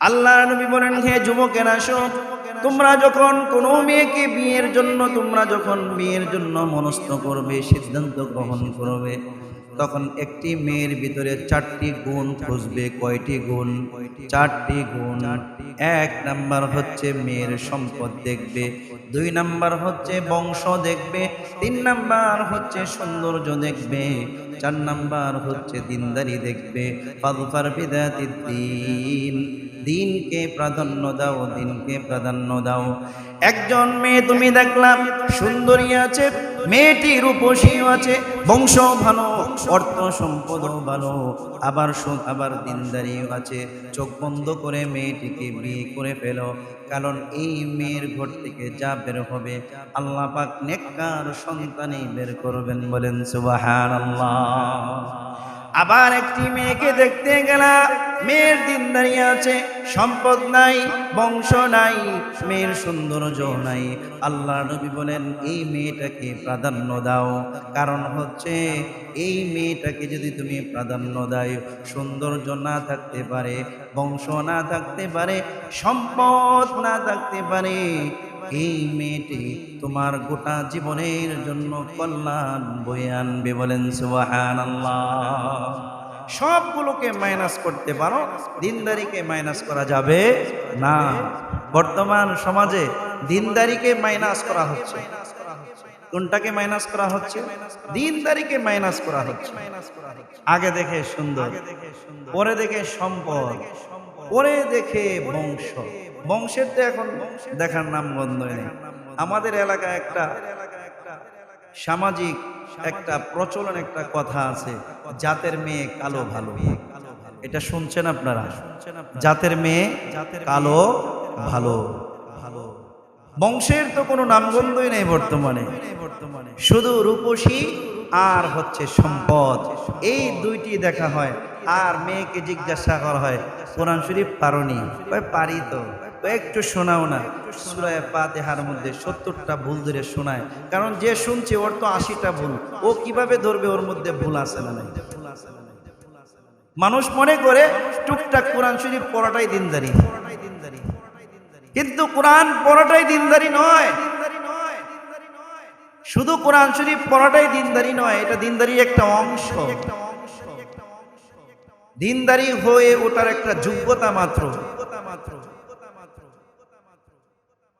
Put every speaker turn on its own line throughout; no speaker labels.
আল্লাহ নবী বলেন, হে যুবকেরা তোমরা যখন কোনো মেয়েকে বিয়ের জন্য, তোমরা যখন বিয়ের জন্য মনস্থ করবে, সিদ্ধান্ত গ্রহণ করবে। তখন একটি মেয়ের ভিতরে চারটি গুণ খুঁজবে কয়টি গুণ? চারটি গুণ। এক নাম্বার হচ্ছে মেয়ের সম্পদ দেখবে দুই নাম্বার হচ্ছে বংশ দেখবে তিন নাম্বার হচ্ছে সৌন্দর্য দেখবে চার নাম্বার হচ্ছে দিনদারি দেখবে। বিদাতির দিন। দিনকে প্রাধান্য দাও দিনকে প্রাধান্য দাও। একজন মেয়ে তুমি দেখলাম সুন্দরী আছে মেয়েটি রূপসীও আছে। বংশ ভালো অর্থ সম্পদ ভালো। আবার সুখ, আবার দিনদারিও আছে। চোখ বন্ধ করে মেয়েটিকে বিয়ে করে ফেল। কারণ এই মেয়ের ঘর থেকে যা বের হবে, আল্লাহ পাক নেককার সন্তানই বের করবেন বলেন সুবাহান আবার একটি মেয়েকে দেখতে গেলাম মেয়ের দিন দাঁড়িয়ে আছে, সম্পদ নাই, বংশ নাই, মেয়ের সৌন্দর্য নাই। আল্লাহ নবী বলেন, এই মেয়েটাকে প্রাধান্য দাও। কারণ হচ্ছে, এই মেয়েটাকে যদি তুমি প্রাধান্য দাও, সৌন্দর্য না থাকতে পারে, বংশ না থাকতে পারে, সম্পদ না থাকতে পারে এই মেয়েটি তোমার গোটা জীবনের জন্য কল্যাণ বয়ে আনবে বলেন সুবাহান সবগুলোকে মাইনাস করতে পারো, দিনদারিকে মাইনাস করা যাবে না। বর্তমান সমাজে দিনদারিকে মাইনাস করা হচ্ছে। কোনটাকে মাইনাস করা হচ্ছে? দিনদারিকে মাইনাস করা হচ্ছে। আগে দেখে সুন্দর, পরে দেখে সম্পদ, পরে দেখে বংশ। বংশের তো এখন দেখার নাম বন্ধ নেই। আমাদের এলাকায় একটা সামাজিক একটা প্রচলন একটা কথা আছে, জাতের মেয়ে কালো ভালো। এটা শুনছেন আপনারা? জাতের মেয়ে কালো ভালো। ভালো বংশের তো কোনো নামগন্ধই নেই বর্তমানে। শুধু রূপসী আর হচ্ছে সম্পদ। এই দুইটি দেখা হয়। আর মেয়েকে জিজ্ঞাসা করা হয়, কোরআন শরীফ পারনি? পারি তো। একটু শোনাও না। সুরায় পাতেহার মধ্যে সত্তরটা ভুল ধরে শোনায়। কারণ যে শুনছে ওর তো আশিটা ভুল। ও কীভাবে ধরবে ওর মধ্যে ভুল আছে না নাই? মানুষ মনে করে টুকটাক কোরআন শরীফ পড়াটাই দিনদারি। কিন্তু কোরআন পড়াটাই দিনদারি নয়। শুধু কোরআন শরীফ পড়াটাই দিনদারি নয়, এটা দিনদারির একটা অংশ। দিনদারি হয়ে ওটার একটা যোগ্যতা মাত্র যোগ্যতা মাত্র।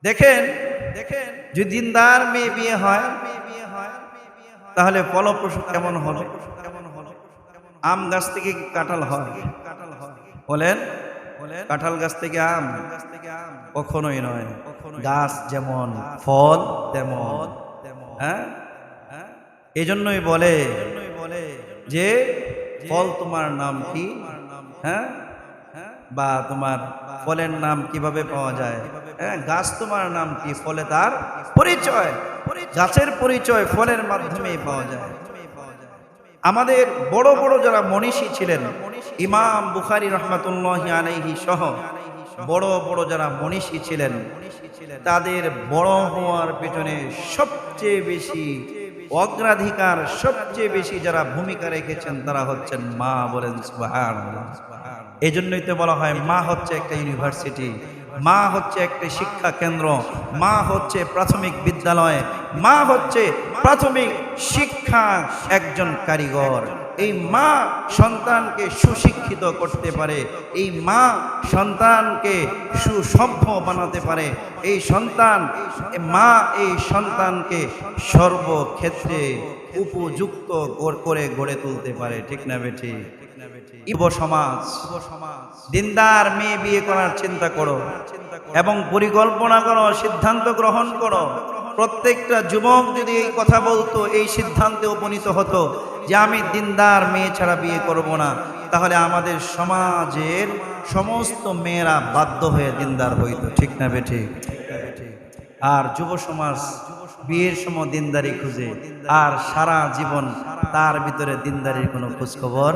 দেখেন দেখেন যদি দিনদার মেয়ে বিয়ে হয় তাহলে ফলপ্রসূ কেমন হবে আম গাছ থেকে কাঁঠাল হয়? বলেন কাঁঠাল গাছ থেকে আম? কখনোই নয়। গাছ যেমন ফল তেমন। হ্যাঁ? এই জন্যই বলে যে ফল তোমার নাম কি? হ্যাঁ? বা তোমার ফলের নাম কীভাবে পাওয়া যায়? হ্যাঁ গাছ তোমার নাম কি? ফলে তার পরিচয়। গাছের পরিচয় ফলের মাধ্যমে পাওয়া যায়। আমাদের বড় বড় যারা মনীষী ছিলেন, ইমাম বুখারি রহমাতুল্লাহ আলাইহি সহ বড় বড় যারা মনীষী ছিলেন, তাদের বড় হওয়ার পেছনে সবচেয়ে বেশি অগ্রাধিকার, সবচেয়ে বেশি যারা ভূমিকা রেখেছেন তারা হচ্ছেন মা বলেন এই জন্যই তো বলা হয় মা হচ্ছে একটা ইউনিভার্সিটি, মা হচ্ছে একটা শিক্ষা কেন্দ্র, মা হচ্ছে প্রাথমিক বিদ্যালয়, মা হচ্ছে প্রাথমিক শিক্ষা একজন কারিগর। এই মা সন্তানকে সুশিক্ষিত করতে পারে, এই মা সন্তানকে সুসভ্য বানাতে পারে, এই সন্তান, মা এই সন্তানকে সর্বক্ষেত্রে উপযুক্ত করে গড়ে তুলতে পারে, ঠিক না বেঠি? দিনদার মেয়ে বিয়ে করার চিন্তা করো এবং পরিকল্পনা করো, সিদ্ধান্ত গ্রহণ করো। প্রত্যেকটা যুবক যদি এই কথা বলতো, এই সিদ্ধান্তে উপনীত হতো যে আমি দিনদার মেয়ে ছাড়া বিয়ে করব না, তাহলে আমাদের সমাজের সমস্ত মেয়েরা বাধ্য হয়ে দিনদার হইতো, ঠিক না বেঠি? আর যুব সমাজ বিয়ের সময় দিনদারি খুঁজে, আর সারা জীবন তার ভিতরে দিনদারির কোনো খোঁজখবর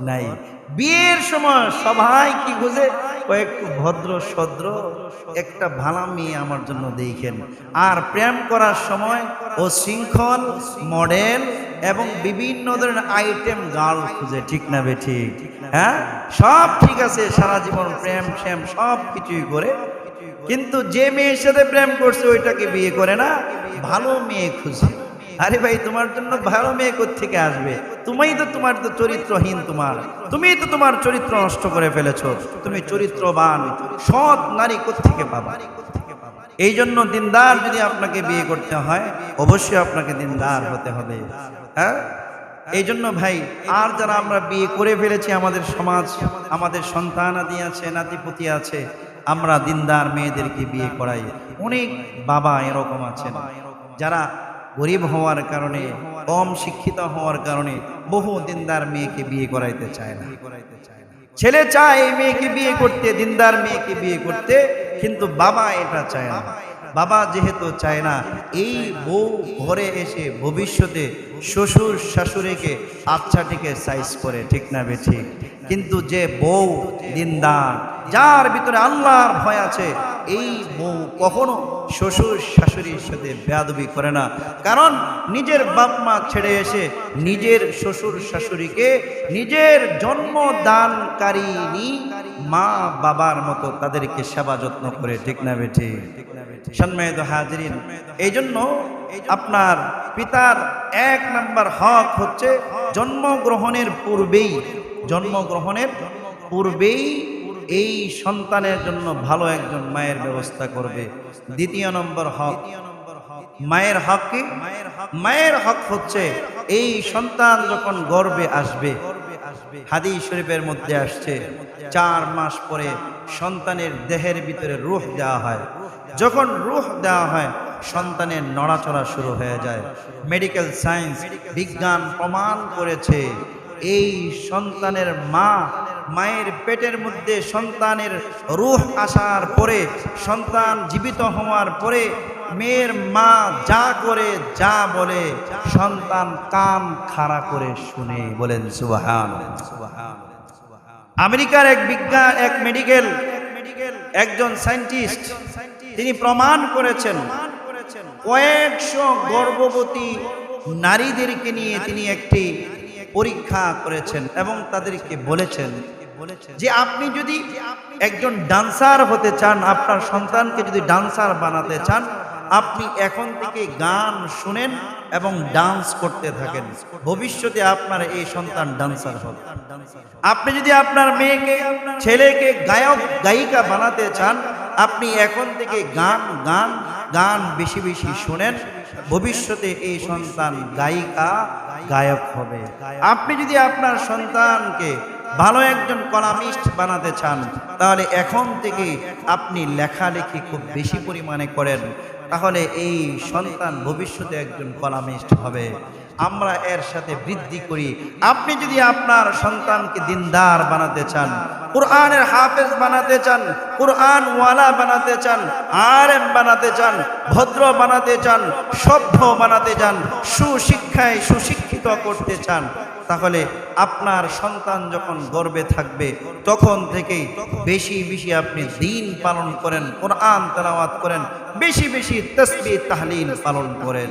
নাই। বিয়ের সময় সবাই কি খুঁজে কয়েকটু ভদ্র সদ্র একটা ভালা মেয়ে আমার জন্য দেখেন। আর প্রেম করার সময় ও শৃঙ্খল, মডেল এবং বিভিন্ন ধরনের আইটেম গার্ল খুঁজে, ঠিক না বে ঠিক? হ্যাঁ? সব ঠিক আছে, সারা জীবন প্রেম শ্যাম সব কিছুই করে। কিন্তু যে মেয়ের সাথে প্রেম করছে, ওইটাকে বিয়ে করে না। ভালো মেয়ে খুঁজে। আরে ভাই, তোমার জন্য ভালো মেয়ে থেকে আসবে? তুমিই তো তোমার তো চরিত্রহীন তোমার। তুমিই তো তোমার চরিত্র নষ্ট করে ফেলেছো। তুমি চরিত্রবান, সৎ নারী থেকে পাবা? এই জন্য দিনদার যদি আপনাকে বিয়ে করতে হয়, অবশ্যই আপনাকে দিনদার হতে হবে। হ্যাঁ? এই জন্য ভাই, আর যারা আমরা বিয়ে করে ফেলেছি, আমাদের সমাজ, আমাদের সন্তান আদি আছে, নাতিপুতি আছে, আমরা দিনদার মেয়েদেরকে বিয়ে করাই। অনেক বাবা এরকম আছেন, যারা গরিব হওয়ার কারণে, কম শিক্ষিত হওয়ার কারণে বহু দিনদার মেয়েকে বিয়ে করাইতে চায় না। ছেলে চায় মেয়েকে বিয়ে করতে, দিনদার মেয়েকে বিয়ে করতে, কিন্তু বাবা এটা চায় না। বাবা যেহেতু চায় না, এই বউ ঘরে এসে ভবিষ্যতে শ্বশুর শাশুড়িকে আচ্ছাটিকে সাইজ করে, ঠিক না বে ঠিক? কিন্তু যে বউ দিনদার যার ভিতরে আল্লাহর ভয় আছে, এই বউ কখনো শ্বশুর শাশুড়ির সাথে বেয়াদবি করে না। কারণ নিজের বাপ মা ছেড়ে এসে নিজের শ্বশুর শাশুড়িকে নিজের জন্মদানকারিনী মা বাবার মতো তাদেরকে সেবা যত্ন করে, ঠিক না বেঠি? সন্মানিত হাজরিন এই জন্য আপনার পিতার এক নাম্বার হক হচ্ছে জন্মগ্রহণের পূর্বেই জন্মগ্রহণের পূর্বেই এই সন্তানের জন্য ভালো একজন মায়ের ব্যবস্থা করবে। দ্বিতীয় নম্বর হক। মায়ের হক কি? মায়ের হক হচ্ছে এই সন্তান যখন গর্বে আসবে হাদি শরীফের মধ্যে আসছে, চার মাস পরে সন্তানের দেহের ভিতরে রুহ দেওয়া হয়। যখন রুহ দেওয়া হয়, সন্তানের নড়াচড়া শুরু হয়ে যায়। মেডিকেল সায়েন্স বিজ্ঞান প্রমাণ করেছে, এই সন্তানের মা মায়ের পেটের মধ্যে সন্তানের রুহ আসার পরে, সন্তান জীবিত হওয়ার পরে, মেয়ের মা যা করে, যা বলে, সন্তান কান খাড়া করে শুনে বলেন, সুবাহান। আমেরিকার এক বিজ্ঞান, এক মেডিকেল, একজন সায়েন্টিস্ট, তিনি প্রমাণ করেছেন, কয়েকশো গর্ভবতী নারীদেরকে নিয়ে তিনি একটি পরীক্ষা করেছেন এবং তাদেরকে বলেছেন যে আপনি যদি একজন ডান্সার হতে চান, আপনার সন্তানকে যদি ডান্সার বানাতে চান, আপনি এখন থেকে গান শুনেন এবং ডান্স করতে থাকেন। ভবিষ্যতে আপনার এই সন্তান ডান্সার হবে। আপনি যদি আপনার মেয়েকে, ছেলেকে গায়ক, গায়িকা বানাতে চান, আপনি এখন থেকে গান গান গান বেশি বেশি শোনেন, ভবিষ্যতে এই সন্তান গায়িকা, গায়ক হবে। আপনি যদি আপনার সন্তানকে ভালো একজন কলামিস্ট বানাতে চান, তাহলে এখন থেকে আপনি লেখালেখি খুব বেশি পরিমাণে করেন, তাহলে এই সন্তান ভবিষ্যতে একজন কলামিস্ট হবে। আমরা এর সাথে বৃদ্ধি করি। আপনি যদি আপনার সন্তানকে দিনদার বানাতে চান, কোরআনের হাফেজ বানাতে চান কোরআন ওয়ালা বানাতে চান আরেম বানাতে চান, ভদ্র বানাতে চান, সভ্য বানাতে চান, সুশিক্ষায় সুশিক্ষিত করতে চান, তাহলে আপনার সন্তান যখন গর্বে থাকবে, তখন থেকেই বেশি বেশি আপনি দিন পালন করেন, কোরআন তেলাওয়াত করেন, বেশি বেশি তসবি, তাহলিল পালন করেন।